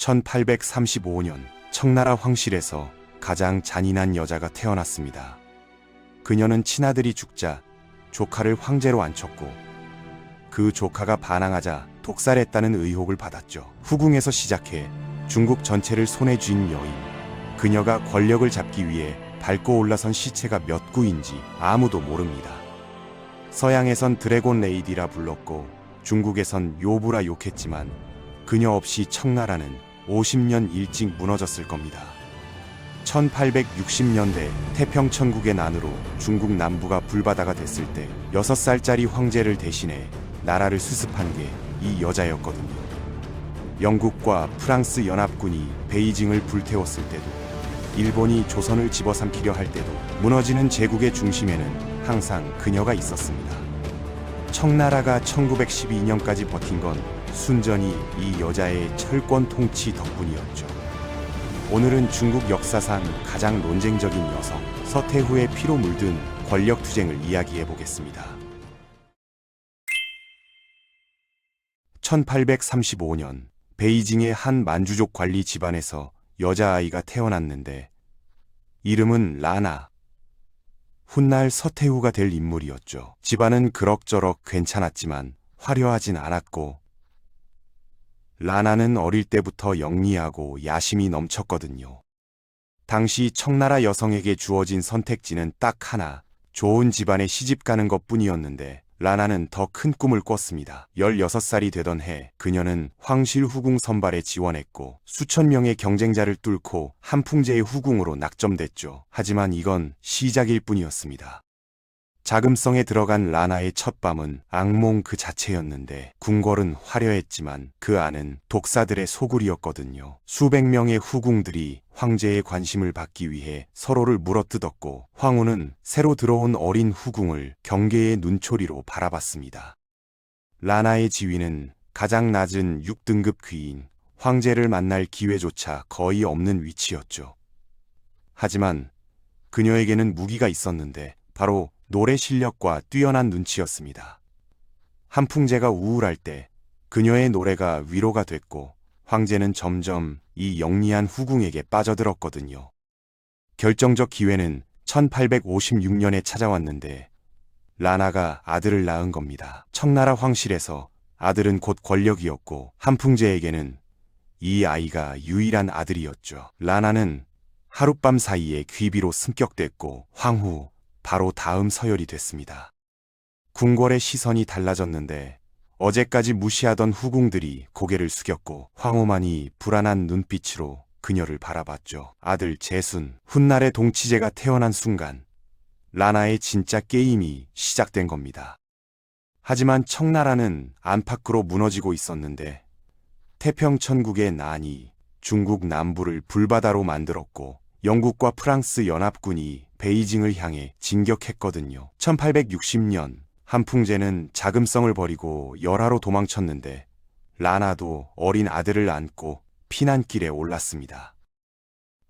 1835년 청나라 황실에서 가장 잔인한 여자가 태어났습니다. 그녀는 친아들이 죽자 조카를 황제로 앉혔고 그 조카가 반항하자 독살했다는 의혹을 받았죠. 후궁에서 시작해 중국 전체를 손에 쥔 여인. 그녀가 권력을 잡기 위해 밟고 올라선 시체가 몇 구인지 아무도 모릅니다. 서양에선 드래곤 레이디라 불렀고 중국에선 요부라 욕했지만 그녀 없이 청나라는 50년 일찍 무너졌을 겁니다. 1860년대 태평천국의 난으로 중국 남부가 불바다가 됐을 때 6살짜리 황제를 대신해 나라를 수습한 게 이 여자였거든요. 영국과 프랑스 연합군이 베이징을 불태웠을 때도 일본이 조선을 집어삼키려 할 때도 무너지는 제국의 중심에는 항상 그녀가 있었습니다. 청나라가 1912년까지 버틴 건 순전히 이 여자의 철권 통치 덕분이었죠. 오늘은 중국 역사상 가장 논쟁적인 여성 서태후의 피로 물든 권력 투쟁을 이야기해 보겠습니다. 1835년 베이징의 한 만주족 관리 집안에서 여자아이가 태어났는데 이름은 라나. 훗날 서태후가 될 인물이었죠. 집안은 그럭저럭 괜찮았지만 화려하진 않았고 라나는 어릴 때부터 영리하고 야심이 넘쳤거든요. 당시 청나라 여성에게 주어진 선택지는 딱 하나, 좋은 집안에 시집 가는 것 뿐이었는데 라나는 더 큰 꿈을 꿨습니다. 16살이 되던 해 그녀는 황실 후궁 선발에 지원했고 수천 명의 경쟁자를 뚫고 한풍제의 후궁으로 낙점됐죠. 하지만 이건 시작일 뿐이었습니다. 자금성에 들어간 라나의 첫 밤은 악몽 그 자체였는데 궁궐은 화려했지만 그 안은 독사들의 소굴이었거든요. 수백 명의 후궁들이 황제의 관심을 받기 위해 서로를 물어뜯었고 황후는 새로 들어온 어린 후궁을 경계의 눈초리로 바라봤습니다. 라나의 지위는 가장 낮은 6등급 귀인 황제를 만날 기회조차 거의 없는 위치였죠. 하지만 그녀에게는 무기가 있었는데 바로 노래 실력과 뛰어난 눈치였습니다. 한풍제가 우울할 때 그녀의 노래가 위로가 됐고 황제는 점점 이 영리한 후궁에게 빠져들었거든요. 결정적 기회는 1856년에 찾아왔는데 라나가 아들을 낳은 겁니다. 청나라 황실에서 아들은 곧 권력이었고 한풍제에게는 이 아이가 유일한 아들이었죠. 라나는 하룻밤 사이에 귀비로 승격됐고 황후 바로 다음 서열이 됐습니다. 궁궐의 시선이 달라졌는데 어제까지 무시하던 후궁들이 고개를 숙였고 황후만이 불안한 눈빛으로 그녀를 바라봤죠. 아들 재순, 훗날의 동치제가 태어난 순간 라나의 진짜 게임이 시작된 겁니다. 하지만 청나라는 안팎으로 무너지고 있었는데 태평천국의 난이 중국 남부를 불바다로 만들었고 영국과 프랑스 연합군이 베이징을 향해 진격했거든요. 1860년 한풍제는 자금성을 버리고 열하로 도망쳤는데 라나도 어린 아들을 안고 피난길에 올랐습니다.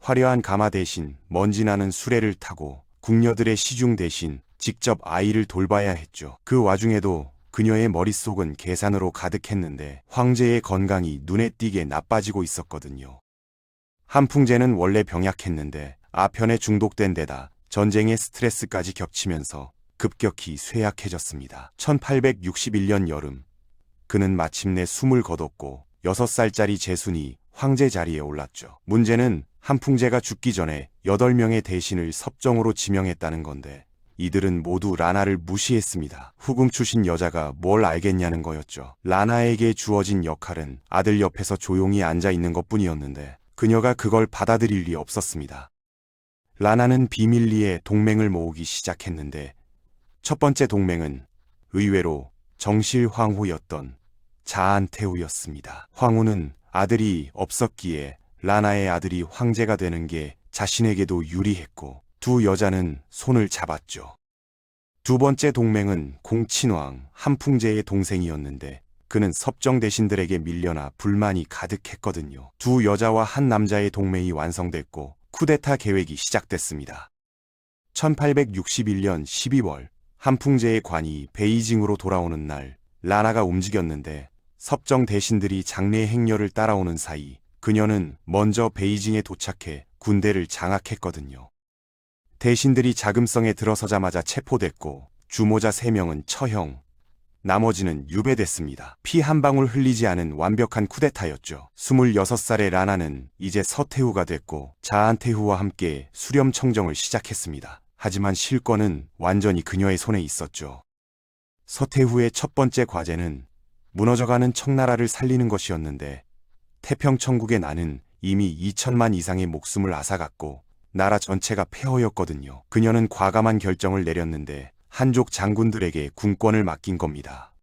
화려한 가마 대신 먼지 나는 수레를 타고 궁녀들의 시중 대신 직접 아이를 돌봐야 했죠. 그 와중에도 그녀의 머릿속은 계산으로 가득했는데 황제의 건강이 눈에 띄게 나빠지고 있었거든요. 한풍제는 원래 병약했는데 아편에 중독된 데다 전쟁의 스트레스까지 겹치면서 급격히 쇠약해졌습니다. 1861년 여름 그는 마침내 숨을 거뒀고 6살짜리 재순이 황제 자리에 올랐죠. 문제는 한풍제가 죽기 전에 8명의 대신을 섭정으로 지명했다는 건데 이들은 모두 라나를 무시했습니다. 후궁 출신 여자가 뭘 알겠냐는 거였죠. 라나에게 주어진 역할은 아들 옆에서 조용히 앉아 있는 것 뿐이었는데 그녀가 그걸 받아들일 리 없었습니다. 라나는 비밀리에 동맹을 모으기 시작했는데 첫 번째 동맹은 의외로 정실 황후였던 자안태우였습니다. 황후는 아들이 없었기에 라나의 아들이 황제가 되는 게 자신에게도 유리했고 두 여자는 손을 잡았죠. 두 번째 동맹은 공친왕 한풍제의 동생이었는데 그는 섭정 대신들에게 밀려나 불만이 가득했거든요. 두 여자와 한 남자의 동맹이 완성됐고 쿠데타 계획이 시작됐습니다. 1861년 12월 한풍제의 관이 베이징으로 돌아오는 날 라나가 움직였는데 섭정 대신들이 장례 행렬을 따라오는 사이 그녀는 먼저 베이징에 도착해 군대를 장악했거든요. 대신들이 자금성에 들어서자마자 체포됐고 주모자 3명은 처형, 나머지는 유배됐습니다. 피 한 방울 흘리지 않은 완벽한 쿠데타였죠. 26살의 라나는 이제 서태후가 됐고 자한테후와 함께 수렴 청정을 시작했습니다. 하지만 실권은 완전히 그녀의 손에 있었죠. 서태후의 첫 번째 과제는 무너져가는 청나라를 살리는 것이었는데 태평천국의 나는 이미 2천만 이상의 목숨을 앗아갔고 나라 전체가 폐허였거든요. 그녀는 과감한 결정을 내렸는데 한족 장군들에게 군권을 맡긴 겁니다.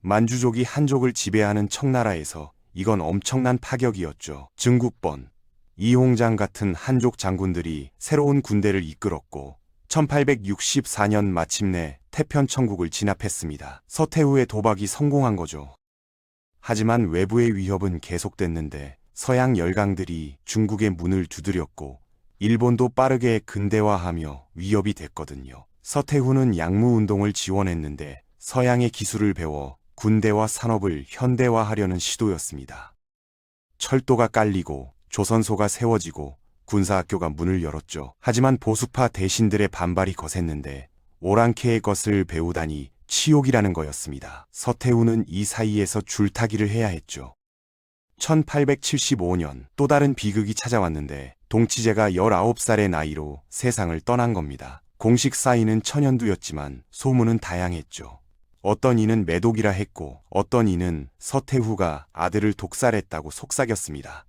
만주족이 한족을 지배하는 청나라에서 이건 엄청난 파격이었죠. 증국번, 이홍장 같은 한족 장군들이 새로운 군대를 이끌었고 1864년 마침내 태편천국을 진압했습니다. 서태후의 도박이 성공한 거죠. 하지만 외부의 위협은 계속됐는데 서양 열강들이 중국의 문을 두드렸고 일본도 빠르게 근대화하며 위협이 됐거든요. 서태후는 양무운동을 지원했는데 서양의 기술을 배워 군대와 산업을 현대화하려는 시도였습니다. 철도가 깔리고 조선소가 세워지고 군사학교가 문을 열었죠. 하지만 보수파 대신들의 반발이 거셌는데 오랑캐의 것을 배우다니 치욕이라는 거였습니다. 서태후는 이 사이에서 줄타기를 해야 했죠. 1875년 또 다른 비극이 찾아왔는데 동치제가 19살의 나이로 세상을 떠난 겁니다. 공식 사인은 천연두였지만 소문은 다양했죠. 어떤 이는 매독이라 했고 어떤 이는 서태후가 아들을 독살했다고 속삭였습니다.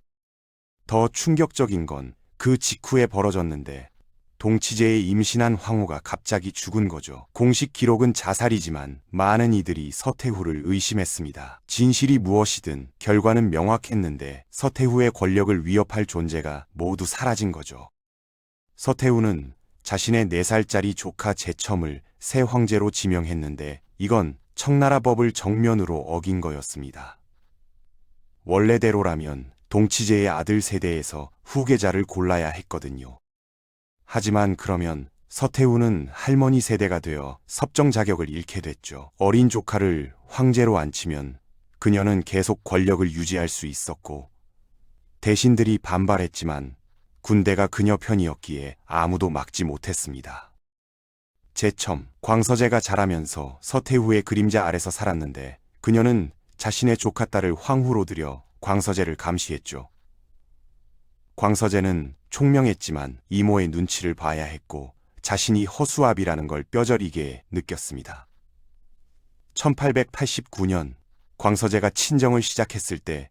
더 충격적인 건 그 직후에 벌어졌는데 동치제에 임신한 황후가 갑자기 죽은 거죠. 공식 기록은 자살이지만 많은 이들이 서태후를 의심했습니다. 진실이 무엇이든 결과는 명확했는데 서태후의 권력을 위협할 존재가 모두 사라진 거죠. 서태후는 자신의 4살짜리 조카 제첨을 새 황제로 지명했는데 이건 청나라 법을 정면으로 어긴 거였습니다. 원래대로라면 동치제의 아들 세대에서 후계자를 골라야 했거든요. 하지만 그러면 서태후는 할머니 세대가 되어 섭정 자격을 잃게 됐죠. 어린 조카를 황제로 앉히면 그녀는 계속 권력을 유지할 수 있었고 대신들이 반발했지만 군대가 그녀 편이었기에 아무도 막지 못했습니다. 제첨, 광서제가 자라면서 서태후의 그림자 아래서 살았는데 그녀는 자신의 조카 딸을 황후로 들여 광서제를 감시했죠. 광서제는 총명했지만 이모의 눈치를 봐야 했고 자신이 허수아비라는 걸 뼈저리게 느꼈습니다. 1889년 광서제가 친정을 시작했을 때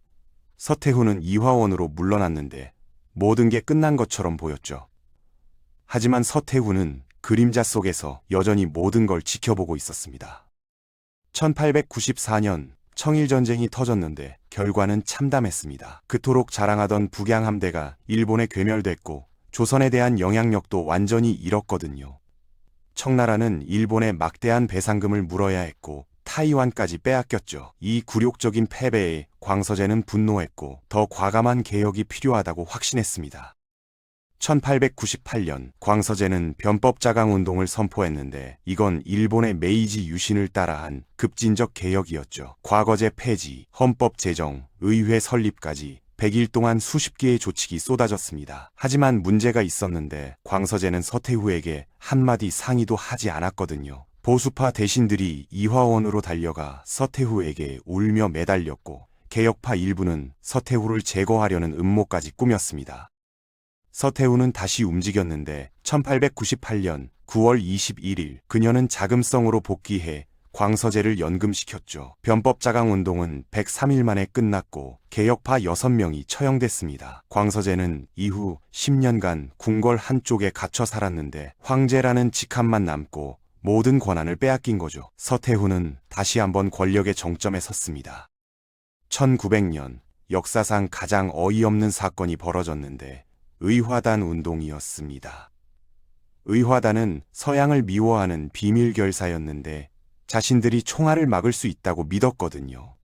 서태후는 이화원으로 물러났는데 모든 게 끝난 것처럼 보였죠. 하지만 서태후는 그림자 속에서 여전히 모든 걸 지켜보고 있었습니다. 1894년 청일전쟁이 터졌는데 결과는 참담했습니다. 그토록 자랑하던 북양함대가 일본에 괴멸됐고 조선에 대한 영향력도 완전히 잃었거든요. 청나라는 일본에 막대한 배상금을 물어야 했고 타이완까지 빼앗겼죠. 이 굴욕적인 패배에 광서제는 분노했고 더 과감한 개혁이 필요하다고 확신했습니다. 1898년 광서제는 변법자강 운동을 선포했는데 이건 일본의 메이지 유신을 따라한 급진적 개혁이었죠. 과거제 폐지, 헌법 제정, 의회 설립까지 100일 동안 수십 개의 조칙이 쏟아졌습니다. 하지만 문제가 있었는데 광서제는 서태후에게 한마디 상의도 하지 않았거든요. 보수파 대신들이 이화원으로 달려가 서태후에게 울며 매달렸고 개혁파 일부는 서태후를 제거하려는 음모까지 꾸몄습니다. 서태후는 다시 움직였는데 1898년 9월 21일 그녀는 자금성으로 복귀해 광서제를 연금시켰죠. 변법자강 운동은 103일 만에 끝났고 개혁파 6명이 처형됐습니다. 광서제는 이후 10년간 궁궐 한쪽에 갇혀 살았는데 황제라는 직함만 남고 모든 권한을 빼앗긴 거죠. 서태후는 다시 한번 권력의 정점에 섰습니다. 1900년 역사상 가장 어이없는 사건이 벌어졌는데 의화단 운동이었습니다. 의화단은 서양을 미워하는 비밀 결사였는데 자신들이 총알을 막을 수 있다고 믿었거든요.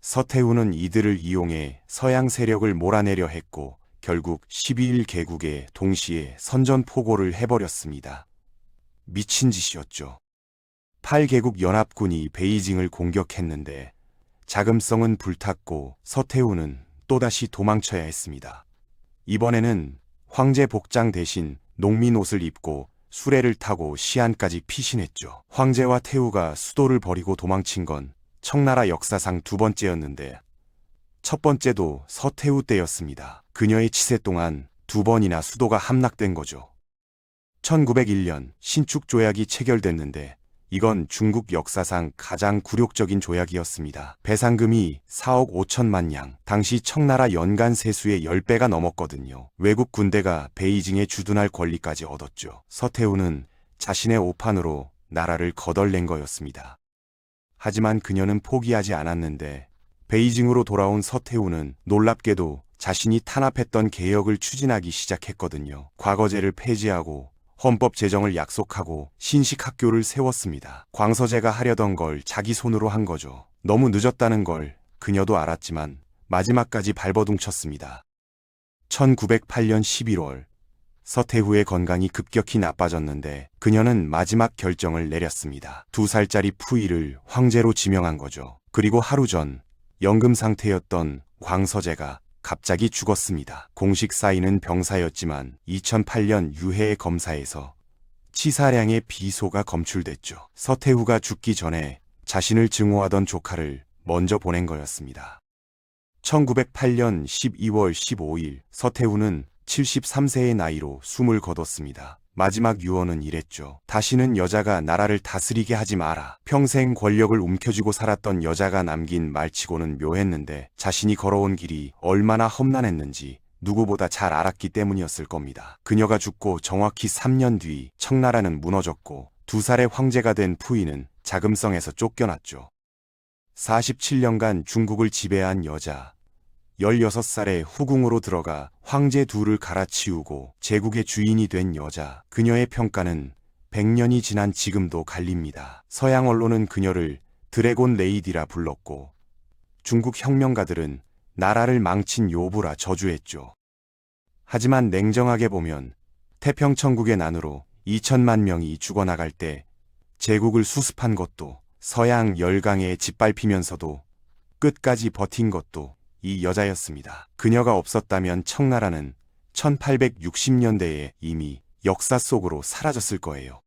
서태후는 이들을 이용해 서양 세력을 몰아내려 했고 결국 12일 개국에 동시에 선전포고를 해버렸습니다. 미친 짓이었죠. 8개국 연합군이 베이징을 공격했는데 자금성은 불탔고 서태후는 또다시 도망쳐야 했습니다. 이번에는 황제 복장 대신 농민 옷을 입고 수레를 타고 시안까지 피신했죠. 황제와 태후가 수도를 버리고 도망친 건 청나라 역사상 두 번째였는데 첫 번째도 서태후 때였습니다. 그녀의 치세 동안 두 번이나 수도가 함락된 거죠. 1901년 신축 조약이 체결됐는데 이건 중국 역사상 가장 굴욕적인 조약이었습니다. 배상금이 4억 5천만 양, 당시 청나라 연간 세수의 10배가 넘었거든요. 외국 군대가 베이징에 주둔할 권리까지 얻었죠. 서태후는 자신의 오판으로 나라를 거덜낸 거였습니다. 하지만 그녀는 포기하지 않았는데 베이징으로 돌아온 서태후는 놀랍게도 자신이 탄압했던 개혁을 추진하기 시작했거든요. 과거제를 폐지하고 헌법 제정을 약속하고 신식 학교를 세웠습니다. 광서제가 하려던 걸 자기 손으로 한 거죠. 너무 늦었다는 걸 그녀도 알았지만 마지막까지 발버둥쳤습니다. 1908년 11월 서태후의 건강이 급격히 나빠졌는데 그녀는 마지막 결정을 내렸습니다. 두 살짜리 푸이를 황제로 지명한 거죠. 그리고 하루 전 연금 상태였던 광서제가 갑자기 죽었습니다. 공식 사인은 병사였지만 2008년 유해 검사에서 치사량의 비소가 검출됐죠. 서태후가 죽기 전에 자신을 증오하던 조카를 먼저 보낸 거였습니다. 1908년 12월 15일 서태후는 73세의 나이로 숨을 거뒀습니다. 마지막 유언은 이랬죠. 다시는 여자가 나라를 다스리게 하지 마라. 평생 권력을 움켜쥐고 살았던 여자가 남긴 말치고는 묘했는데 자신이 걸어온 길이 얼마나 험난했는지 누구보다 잘 알았기 때문이었을 겁니다. 그녀가 죽고 정확히 3년 뒤 청나라는 무너졌고 두 살의 황제가 된 푸이는 자금성에서 쫓겨났죠. 47년간 중국을 지배한 여자, 16살에 후궁으로 들어가 황제 둘을 갈아치우고 제국의 주인이 된 여자. 그녀의 평가는 100년이 지난 지금도 갈립니다. 서양 언론은 그녀를 드래곤 레이디라 불렀고 중국 혁명가들은 나라를 망친 요부라 저주했죠. 하지만 냉정하게 보면 태평천국의 난으로 2천만 명이 죽어나갈 때 제국을 수습한 것도 서양 열강에 짓밟히면서도 끝까지 버틴 것도 이 여자였습니다. 그녀가 없었다면 청나라는 1860년대에 이미 역사 속으로 사라졌을 거예요.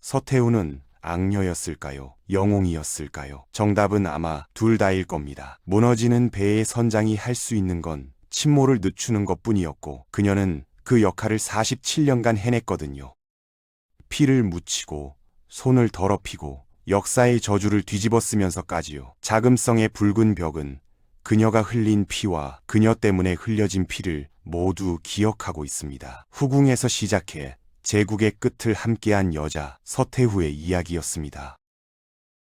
서태후는 악녀였을까요? 영웅이었을까요? 정답은 아마 둘 다일 겁니다. 무너지는 배의 선장이 할 수 있는 건 침몰을 늦추는 것 뿐이었고 그녀는 그 역할을 47년간 해냈거든요. 피를 묻히고 손을 더럽히고 역사의 저주를 뒤집어 쓰면서까지요. 자금성의 붉은 벽은 그녀가 흘린 피와 그녀 때문에 흘려진 피를 모두 기억하고 있습니다. 후궁에서 시작해 제국의 끝을 함께한 여자 서태후의 이야기였습니다.